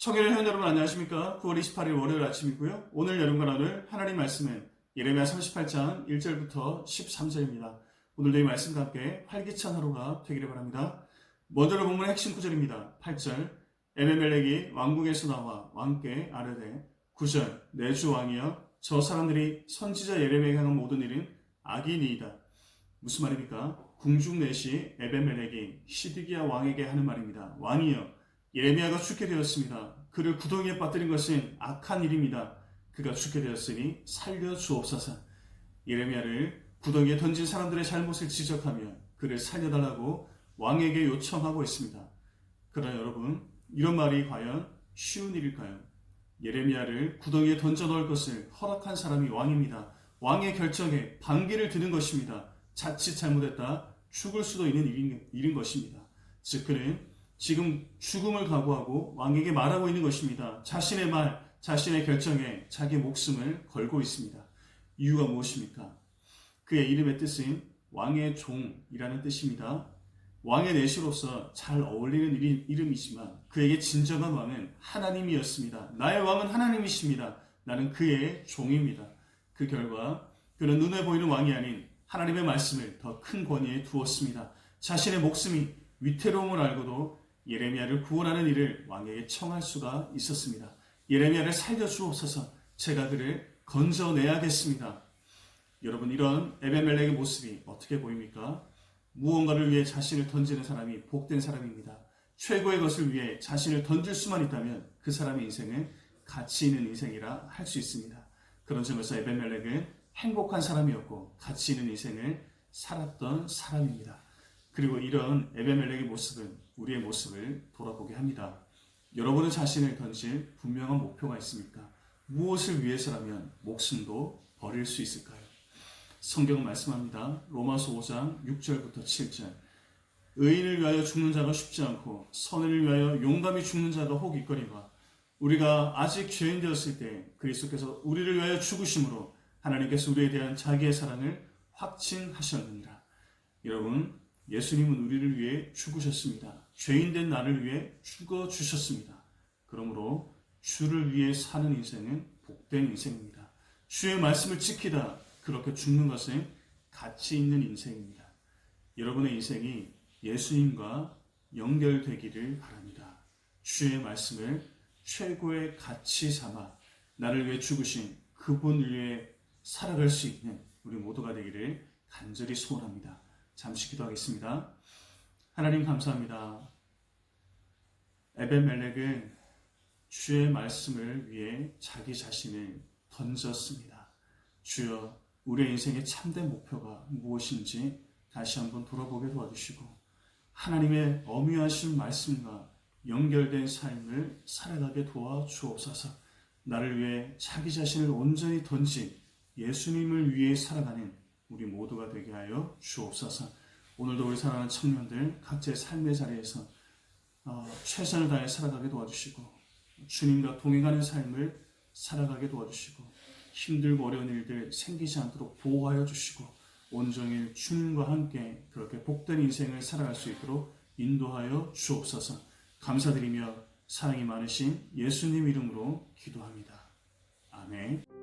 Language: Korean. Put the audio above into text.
청년의 회원 여러분 안녕하십니까? 9월 28일 월요일 아침이고요. 오늘 여러분과 나눌 하나님 말씀은 예레미야 38장 1절부터 13절입니다. 오늘도 이 말씀과 함께 활기찬 하루가 되기를 바랍니다. 먼저로 본문의 핵심 구절입니다. 8절 에베멜렉이 왕궁에서 나와 왕께 아뢰되 9절 내주 왕이여 저 사람들이 선지자 예레미야에게 한 모든 일은 악이니이다. 무슨 말입니까? 궁중 내시 에베멜렉이 시드기야 왕에게 하는 말입니다. 왕이여 예레미야가 죽게 되었습니다. 그를 구덩이에 빠뜨린 것은 악한 일입니다. 그가 죽게 되었으니 살려 주옵소서. 예레미야를 구덩이에 던진 사람들의 잘못을 지적하며 그를 살려달라고 왕에게 요청하고 있습니다. 그러나 여러분, 이런 말이 과연 쉬운 일일까요? 예레미야를 구덩이에 던져 넣을 것을 허락한 사람이 왕입니다. 왕의 결정에 반기를 드는 것입니다. 자칫 잘못했다 죽을 수도 있는 일인, 일인 것입니다. 즉 그는 지금 죽음을 각오하고 왕에게 말하고 있는 것입니다. 자신의 말, 자신의 결정에 자기 목숨을 걸고 있습니다. 이유가 무엇입니까? 그의 이름의 뜻은 왕의 종이라는 뜻입니다. 왕의 내시로서 잘 어울리는 이름- 이름이지만 그에게 진정한 왕은 하나님이었습니다. 나의 왕은 하나님이십니다. 나는 그의 종입니다. 그 결과 그는 눈에 보이는 왕이 아닌 하나님의 말씀을 더 큰 권위에 두었습니다. 자신의 목숨이 위태로움을 알고도 예레미야를 구원하는 일을 왕에게 청할 수가 있었습니다. 예레미야를 살려주옵소서 제가 그를 건져내야겠습니다. 여러분 이런 에베멜렉의 모습이 어떻게 보입니까? 무언가를 위해 자신을 던지는 사람이 복된 사람입니다. 최고의 것을 위해 자신을 던질 수만 있다면 그 사람의 인생은 가치 있는 인생이라 할 수 있습니다. 그런 점에서 에베멜렉은 행복한 사람이었고 가치 있는 인생을 살았던 사람입니다. 그리고 이런 에베멜렉의 모습은 우리의 모습을 돌아보게 합니다. 여러분은 자신을 던질 분명한 목표가 있습니까? 무엇을 위해서라면 목숨도 버릴 수 있을까요? 성경은 말씀합니다. 로마서 5장 6절부터 7절. 의인을 위하여 죽는 자가 쉽지 않고 선을 위하여 용감히 죽는 자가 혹 있거니와 우리가 아직 죄인 되었을 때 그리스도께서 우리를 위하여 죽으심으로 하나님께서 우리에 대한 자기의 사랑을 확증하셨느니라. 여러분, 예수님은 우리를 위해 죽으셨습니다. 죄인 된 나를 위해 죽어 주셨습니다. 그러므로 주를 위해 사는 인생은 복된 인생입니다. 주의 말씀을 지키다 그렇게 죽는 것은 가치 있는 인생입니다. 여러분의 인생이 예수님과 연결되기를 바랍니다. 주의 말씀을 최고의 가치 삼아 나를 위해 죽으신 그분을 위해 살아갈 수 있는 우리 모두가 되기를 간절히 소원합니다. 잠시 기도하겠습니다. 하나님 감사합니다. 에벤멜렉은 주의 말씀을 위해 자기 자신을 던졌습니다. 주여, 우리의 인생의 참된 목표가 무엇인지 다시 한번 돌아보게 도와주시고, 하나님의 어미하신 말씀과 연결된 삶을 살아가게 도와주옵소서, 나를 위해 자기 자신을 온전히 던진 예수님을 위해 살아가는 우리 모두가 되게 하여 주옵소서, 오늘도 우리 사랑하는 청년들 각자의 삶의 자리에서 어, 최선을 다해 살아가게 도와주시고 주님과 동행하는 삶을 살아가게 도와주시고 힘들고 어려운 일들 생기지 않도록 보호하여 주시고 온종일 주님과 함께 그렇게 복된 인생을 살아갈 수 있도록 인도하여 주옵소서 감사드리며 사랑이 많으신 예수님 이름으로 기도합니다. 아멘.